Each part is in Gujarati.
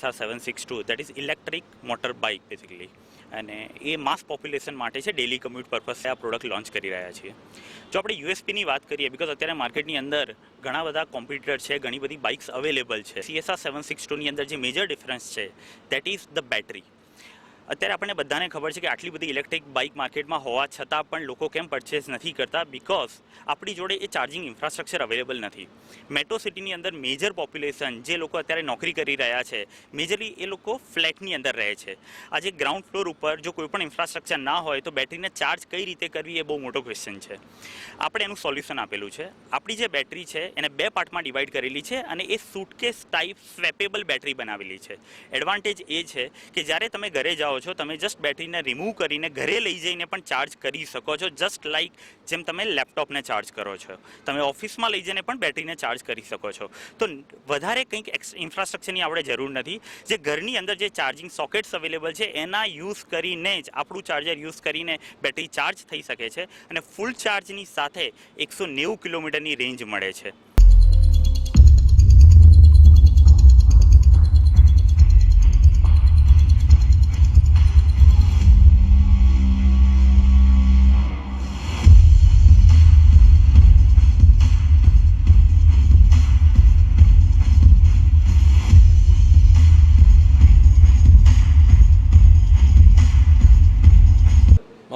CSR seven six two that is electric motor bike basically અને એ માસ પોપ્યુલેશન માટે છે ડેલી કમ્યુટ પર્પઝ આ પ્રોડક્ટ લોન્ચ કરી રહ્યા છીએ. જો આપણે યુએસપીની વાત કરીએ બિકોઝ અત્યારે માર્કેટની અંદર ઘણા બધા કોમ્પ્યુટર છે, ઘણી બધી બાઇક્સ અવેલેબલ છે. સીએસઆર સેવન સિક્સ ટુની અંદર જે મેજર ડિફરન્સ છે દેટ ઇઝ ધ બેટરી અત્યારે આપણને બધાને ખબર છે કે આટલી બધી ઇલેક્ટ્રિક બાઇક માર્કેટમાં હોવા છતાં પણ લોકો કેમ પરચેસ નથી કરતા? બિકોઝ આપણી જોડે એ ચાર્જિંગ ઇન્ફ્રાસ્ટ્રક્ચર અવેલેબલ નથી. મેટ્રો સિટીની અંદર મેજર પોપ્યુલેશન જે લોકો અત્યારે નોકરી કરી રહ્યા છે મેજરલી એ લોકો ફ્લેટની અંદર રહે છે. આજે ગ્રાઉન્ડ ફ્લોર ઉપર જો કોઈ પણ ઇન્ફ્રાસ્ટ્રક્ચર ના હોય તો બેટરીને ચાર્જ કઈ રીતે કરવી એ બહુ મોટો ક્વેશ્ચન છે. આપણે એનું સોલ્યુશન આપેલું છે. આપણી જે બેટરી છે, એને બે પાર્ટમાં ડિવાઈડ કરેલી છે અને એ સુટકેસ ટાઈપ સ્વેપેબલ બેટરી બનાવેલી છે. એડવાન્ટેજ એ છે કે જ્યારે તમે ઘરે જાઓ છો, તમે જસ્ટ બેટરીને રિમૂવ કરીને ઘરે લઈ જઈને પણ ચાર્જ કરી શકો છો. જસ્ટ લાઈક જેમ તમે લેપટોપને ચાર્જ કરો છો. તમે ઓફિસમાં લઈ જઈને પણ બેટરીને ચાર્જ કરી શકો છો. તો વધારે કંઈક ઇન્ફ્રાસ્ટ્રક્ચરની આપણે જરૂર નથી. જે ઘરની અંદર જે ચાર્જિંગ સોકેટ્સ અવેલેબલ છે, એના યુઝ કરીને જ આપણું ચાર્જર યુઝ કરીને બેટરી ચાર્જ થઈ શકે છે અને ફૂલ ચાર્જની સાથે એકસો નેવું કિલોમીટરની રેન્જ મળે છે.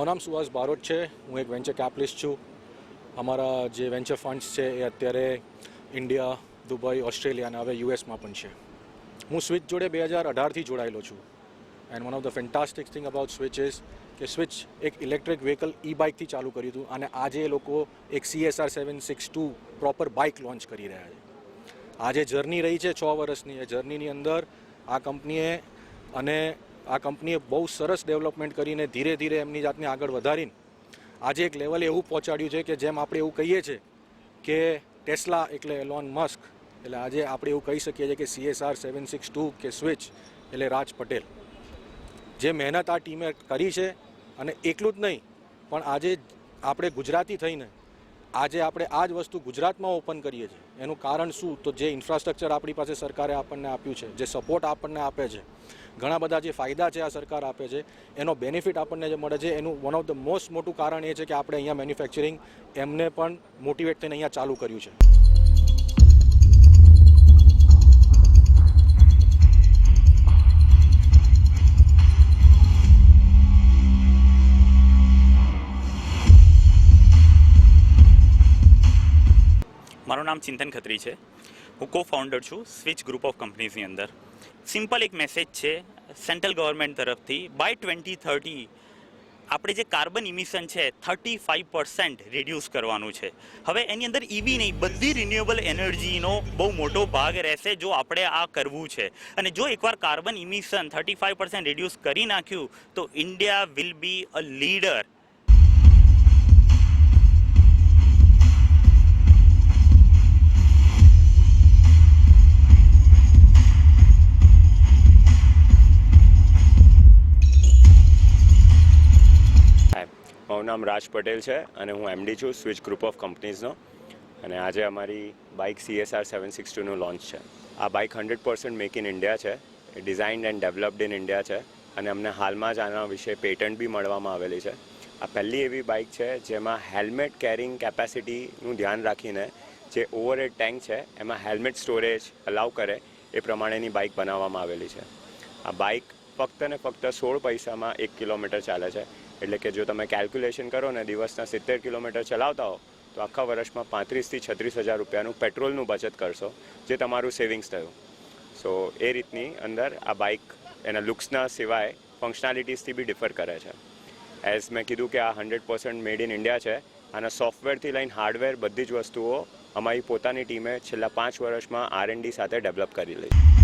મારું નામ સુહાસ બારોટ છે. હું એક વેન્ચર કેપિટલિસ્ટ છું. અમારા જે વેન્ચર ફંડ્સ છે એ અત્યારે ઇન્ડિયા દુબઈ ઓસ્ટ્રેલિયા અને હવે યુએસમાં પણ છે. હું સ્વિચ જોડે બે હજાર અઢારથી જોડાયેલો છું. And one of the fantastic thing about switch is કે સ્વિચ એક ઇલેક્ટ્રિક વ્હીકલ ઈ બાઇકથી ચાલુ કર્યું હતું અને આજે એ લોકો એક CSR seven six two proper bike launch કરી રહ્યા છે. આજે જર્ની રહી છે છ વર્ષની. એ જર્નીની અંદર આ કંપનીએ અને આ કંપનીએ બહુ સરસ ડેવલપમેન્ટ કરીને ધીરે ધીરે એમની જાતને આગળ વધારીને આજે એક લેવલે એવું પહોંચાડ્યું છે કે જેમ આપણે એવું કહીએ છીએ કે ટેસ્લા એટલે એલોન મસ્ક એટલે આજે આપણે એવું કહી શકીએ છીએ કે સીએસઆર સેવન સિક્સ ટુ કે સ્વિચ એટલે રાજ પટેલ. જે મહેનત આ ટીમે કરી છે અને એટલું જ નહીં, પણ આજે આપણે ગુજરાતી થઈને આજે આપણે આ જ વસ્તુ ગુજરાતમાં ઓપન કરીએ છીએ. એનું કારણ શું? તો જે ઇન્ફ્રાસ્ટ્રક્ચર આપણી પાસે સરકારે આપણને આપ્યું છે, જે સપોર્ટ આપણને આપે છે, ઘણા બધા જે ફાયદા છે આ સરકાર આપે છે, એનો બેનિફિટ આપણને જે મળે છે, એનું વન ઓફ ધ મોસ્ટ મોટું કારણ એ છે કે આપણે અહીંયા મેન્યુફેક્ચરિંગ એમને પણ મોટિવેટ થઈને અહીંયા ચાલુ કર્યું છે. મારું નામ ચિંતન ખત્રી છે. હું કો ફાઉન્ડર છું સ્વિચ ગ્રુપ ઓફ કંપનીઝની અંદર. સિમ્પલ એક મેસેજ છે સેન્ટ્રલ ગવર્મેન્ટ તરફથી બાય ટ્વેન્ટી થર્ટી આપણે જે કાર્બન ઇમિશન છે થર્ટી ફાઇવ પર્સન્ટ રિડ્યુસ કરવાનું છે. હવે એની અંદર ઇવી નહીં, બધી રિન્યુએબલ એનર્જીનો બહુ મોટો ભાગ રહેશે જો આપણે આ કરવું છે. અને જો એકવાર carbon emission thirty five percent reduce કરી નાખ્યું, તો India will be a leader મારું નામ રાજ પટેલ છે અને હું એમડી છું સ્વિચ ગ્રુપ ઓફ કંપનીઝનો અને આજે અમારી બાઇક સીએસઆર સેવન સિક્સ ટુનું લોન્ચ છે. આ bike hundred percent make in India છે. Designed and developed in India છે. અને અમને હાલમાં જ આના વિશે પેટન્ટ બી મળવામાં આવેલી છે. આ પહેલી એવી બાઇક છે જેમાં હેલ્મેટ કેરિંગ કેપેસિટીનું ધ્યાન રાખીને જે ઓવર હેડ ટેન્ક છે, એમાં હેલ્મેટ સ્ટોરેજ અલાઉ કરે એ પ્રમાણેની બાઇક બનાવવામાં આવેલી છે. આ બાઇક ફક્ત ને ફક્ત સોળ પૈસામાં એક કિલોમીટર ચાલે છે. એટલે કે જો તમે કેલ્ક્યુલેશન કરો ને દિવસના સિત્તેર કિલોમીટર ચલાવતા હો, તો આખા વર્ષમાં પાંત્રીસથી છત્રીસ હજાર રૂપિયાનું પેટ્રોલનું બચત કરશો, જે તમારું સેવિંગ્સ થયું. સો એ રીતની અંદર આ બાઇક એના લુક્સના સિવાય ફંક્શનાલિટીઝથી બી ડિફર કરે છે. એઝ મેં કીધું કે આ hundred percent made in India છે, આના સોફ્ટવેરથી લઈને હાર્ડવેર બધી જ વસ્તુઓ અમારી પોતાની ટીમે છેલ્લા પાંચ વર્ષમાં આર ડી સાથે ડેવલપ કરી લઈ